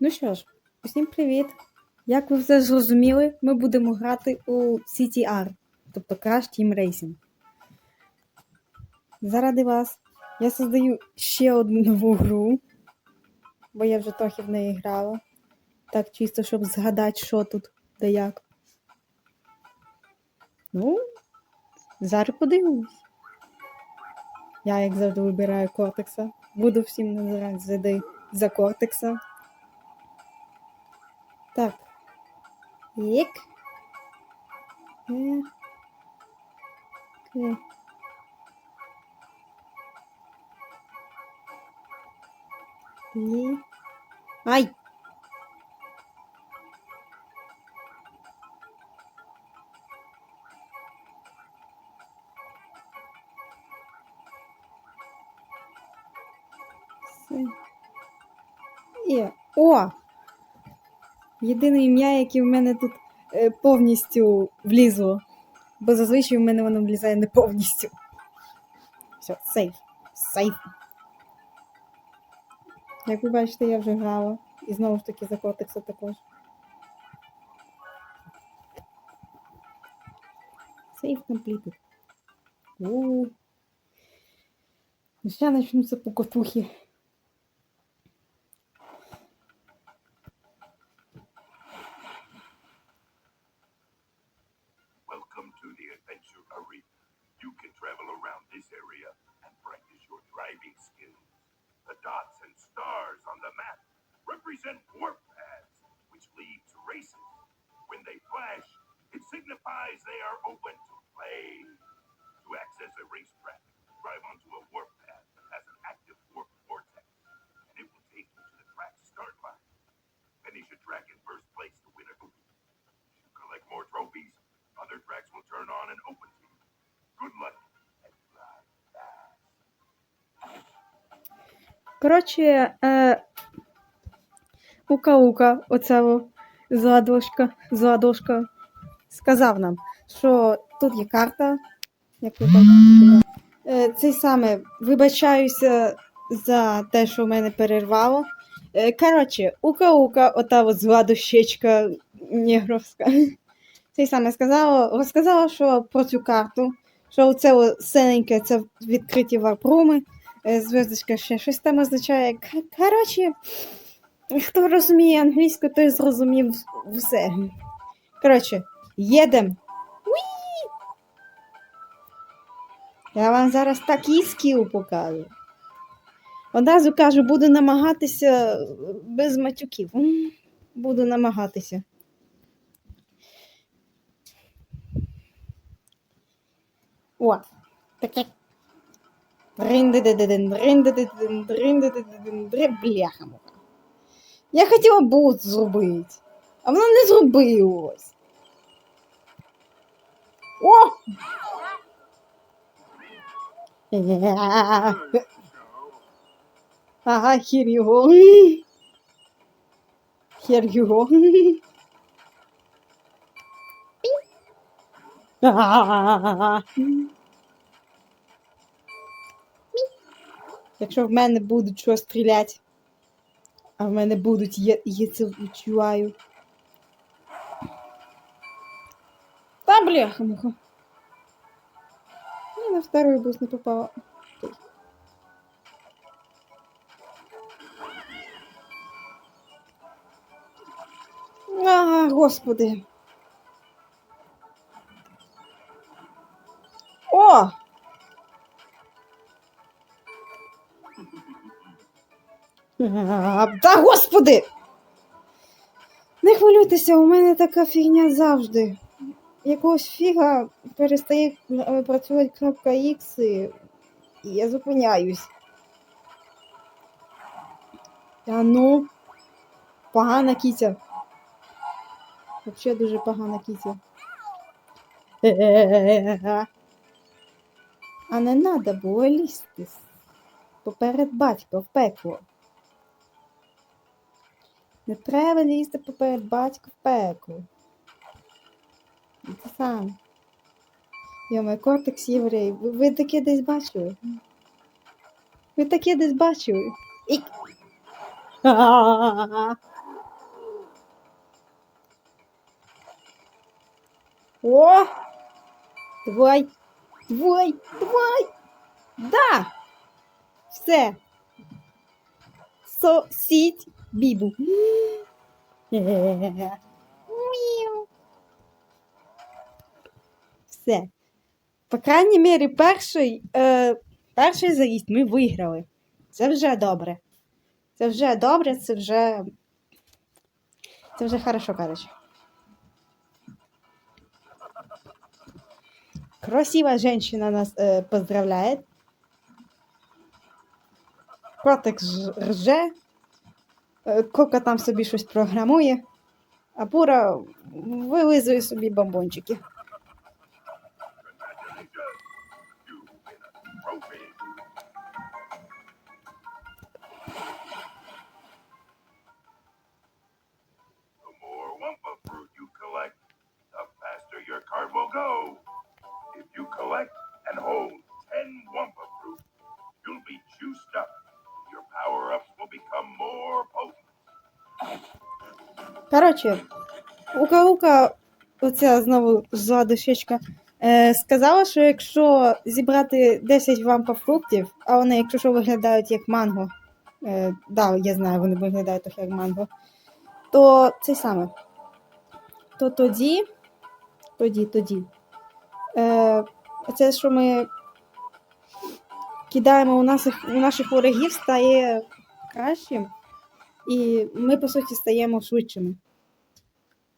Ну що ж, усім привіт! Як ви вже зрозуміли, ми будемо грати у CTR, тобто Crash Team Racing. Заради вас я создаю ще одну нову гру, бо я вже трохи в неї грала. Так чисто, щоб згадати, що тут да як. Ну, зараз подивимось. Я, як завжди, вибираю кортекса. Буду всім назирати за кортекса. Так. Ік. Е. Ке. І. Ай! Є. О! Єдине ім'я, яке в мене тут е, повністю влізло. Бо зазвичай в мене воно влізає не повністю. Все, сейф. Сейф. Як ви бачите, я вже грала. І знову ж таки за котикса також. Сейф. У. Ще почнуться покотухи. Коротше, е, Ука-Ука, оця во зладошка, зладошка, сказав нам, що тут є карта, як ви бачите. Е, Це саме вибачаюся за те, що в мене перервало. Е, Коротше, Ука-Ука, ота от зладощечка негровська. Це саме сказала, розказала, що про цю карту, що це о синеньке, це відкриті варпруми. Е, Зв'язочка ще щось там означає. Коротше, хто розуміє англійську, той зрозумів все. Коротше, їдем. Я вам зараз такий скіл покажу. Одразу кажу, буду намагатися без матюків. Буду намагатися. О, таке Бляха. муха. Я хотіла бут зробити, а воно не зробилось. О! Ага, here you go. Here you Якщо в мене будуть що стріляти, а в мене будуть, я, я це відчуваю. Та бляха муха. Я на второй бус не попала. А, господи. Та господи! Не хвилюйтеся, у мене така фігня завжди. Якогось фіга перестає е, працювати кнопка X і я зупиняюсь. Та ну, погана кітя. Взагалі дуже погана кітя. А не треба було лізти поперед батька в пекло. Не треба лізти поперед батько в пеку. Це сам. Йомай, кортекс єврей. Ви, ви таке десь бачили? Ви таке десь бачили? І... А -а -а. О! Давай! Давай! Давай! Да! Все! Сосідь! Бібу. Все. По крайній мірі, перший, е, перший заїзд ми виграли. Це вже добре. Це вже добре, це вже. Це вже хорошо, короче. Красивая женщина нас э, поздравляет. Котик рже. Е, Кока там собі щось програмує, а Бура вилизує собі бомбончики. Коротше, Ука-Ука, оця знову зла дощечка, е, сказала, що якщо зібрати 10 вампа фруктів, а вони, якщо що, виглядають як манго, е, да, я знаю, вони виглядають трохи як манго, то це саме. То тоді, тоді, тоді. Е, це, що ми кидаємо у наших, у наших ворогів, стає кращим. І ми, по суті, стаємо швидшими.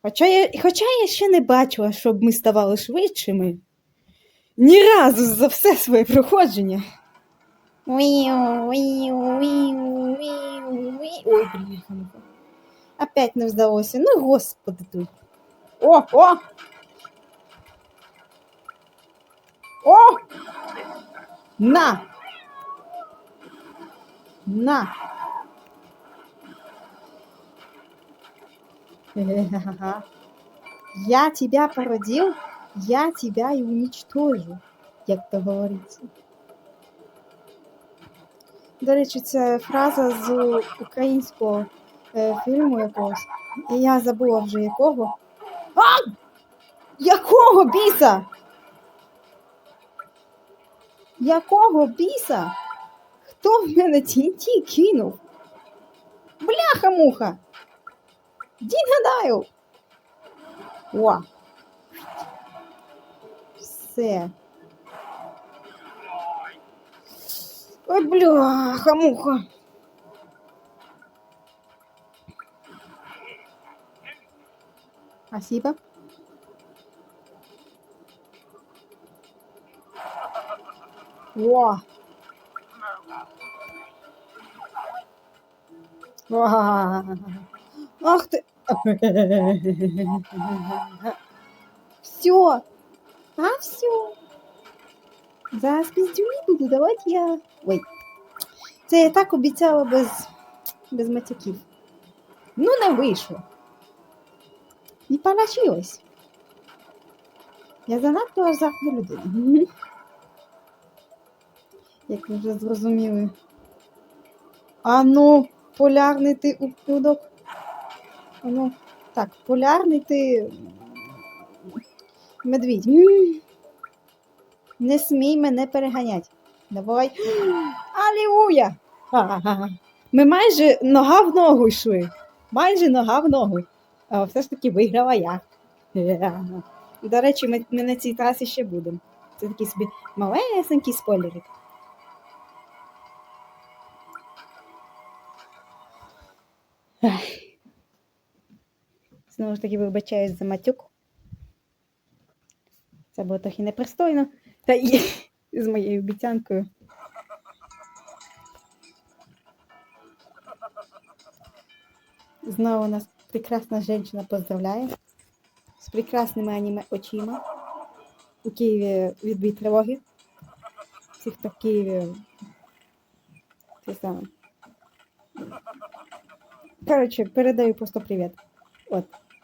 Хоча я, хоча я ще не бачила, щоб ми ставали швидшими. Ні разу за все своє проходження. Ой, блін. Опять не вдалося. Ну, господи тут. О, о! О! На! На! Я тебя породил, я тебя и уничтожу, як то говориться. До речі, це фраза з українського е, фільму якогось. І я забула вже якого. А! Якого біса? Якого біса? Хто в мене TNT кинув? Бляха-муха! Дінь гадаю. О. Все. Ой, бляха, муха. Спасибо. О. Ва. Ах ты. Все. А все. Зараз піздюні буду, давайте я. Ой. Це я так обіцяла без, без матюків. Ну, не вийшло. Не получилось. Я занадто азартна людина. Як ви вже зрозуміли. А ну, полярний ти ублюдок. А ну, так, полярний ти. Медвідь. Не смій мене переганять. Давай. Алілуя! Ми майже нога в ногу йшли. Майже нога в ногу. А все ж таки виграла я. До речі, ми, ми на цій трасі ще будемо. Це такий собі малесенький спойлерик. Ах. Знову ж таки вибачаюсь за матюк. Це було трохи непристойно. Та і з моєю обіцянкою. Знову нас прекрасна жінка поздравляє з прекрасними аніме очима. У Києві відбій тривоги. Всіх, хто в Києві. Це саме. Коротше, передаю просто привіт. От,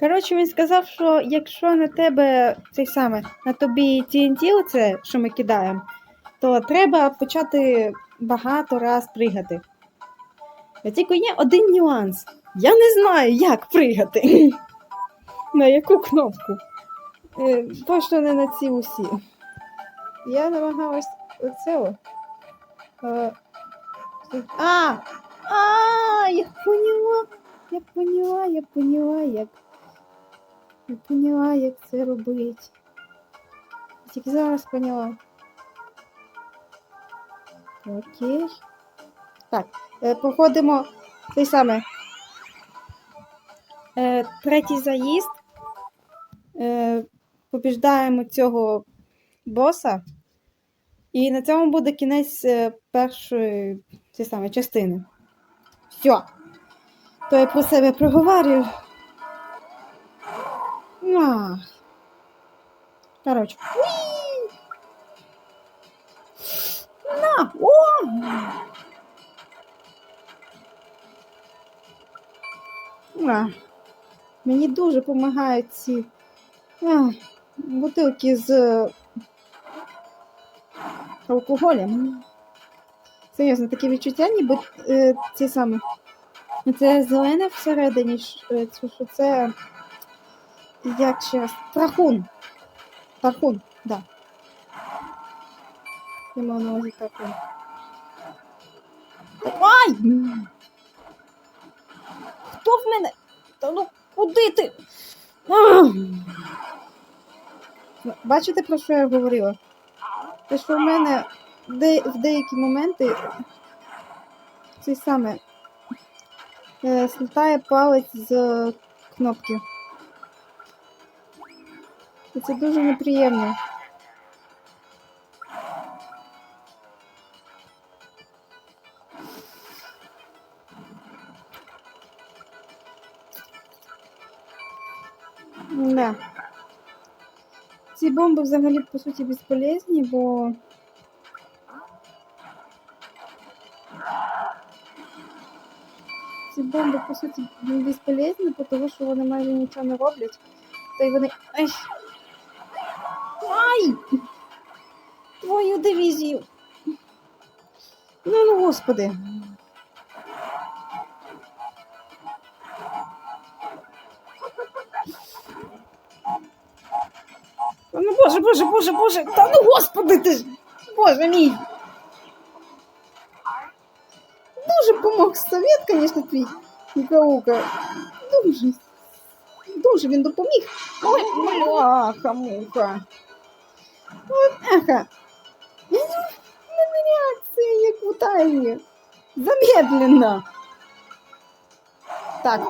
Коротше, він сказав, що якщо на тебе цей саме, на тобі TNT, оце, що ми кидаємо, то треба почати багато раз пригати. Тільки є один нюанс. Я не знаю, як пригати. На яку кнопку. Е, Точно не на ці усі. Я намагалась оце. Е, А! А! Я поняла! Я поняла, я поняла, як. Я поняла, як це робити. Тільки зараз поняла. Окей. Так, е, проходимо той саме. Е, третій заїзд. Е, побіждаємо цього боса. І на цьому буде кінець першої цієї саме частини. Все. То я про себе проговорю. А. Короче. На! О! А. Мені дуже допомагають ці а, бутилки з алкоголем. Серйозно, таке відчуття, ніби е, ці саме. Це зелене всередині, це- що це. Як ще раз? Трахун. Тархун, да. Я мав на увазі тархун. Ай! Хто в мене? Та ну куди ти? Ну, Бачите, про що я говорила? Те, що в мене в деякі моменти цей саме слітає палець з кнопки. І це дуже неприємно. Да. Ці бомби взагалі по суті безполезні, бо бомби по суті безполезні, тому що вони майже нічого не роблять. Та й вони. Ай! Ай! Твою дивізію! Ну, ну, господи. Ну, боже, боже, боже, боже, та ну господи ти ж! Боже мій! Дуже помог совет, звісно, твій Нікаука. Дуже. Дуже він допоміг. Ой, бляха, муха. Ой, еха. У мене реакція як у таймі. Замедленно. Так.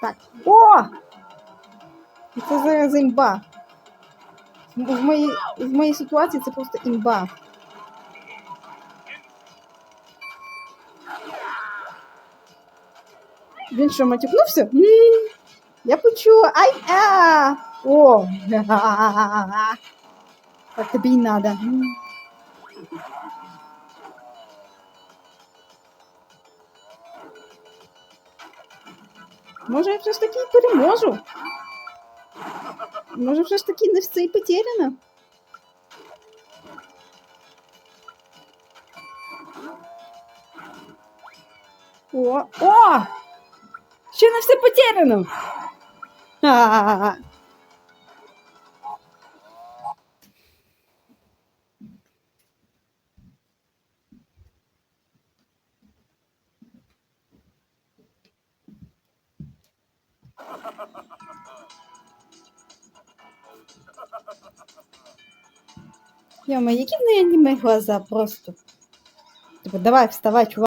Так. О! І Це зараз імба. В моїй, в моїй ситуації це просто імба. Він що, матюкнувся? М, Я почула. Ай! А! О! Так тобі й надо. М. Може, я все ж таки й переможу. Може, все ж таки не все і потеряно. О! О! Ще не все потеряно. А-а-а. Йома, які в неї аниме глаза просто. Типа, давай, вставай, чувак.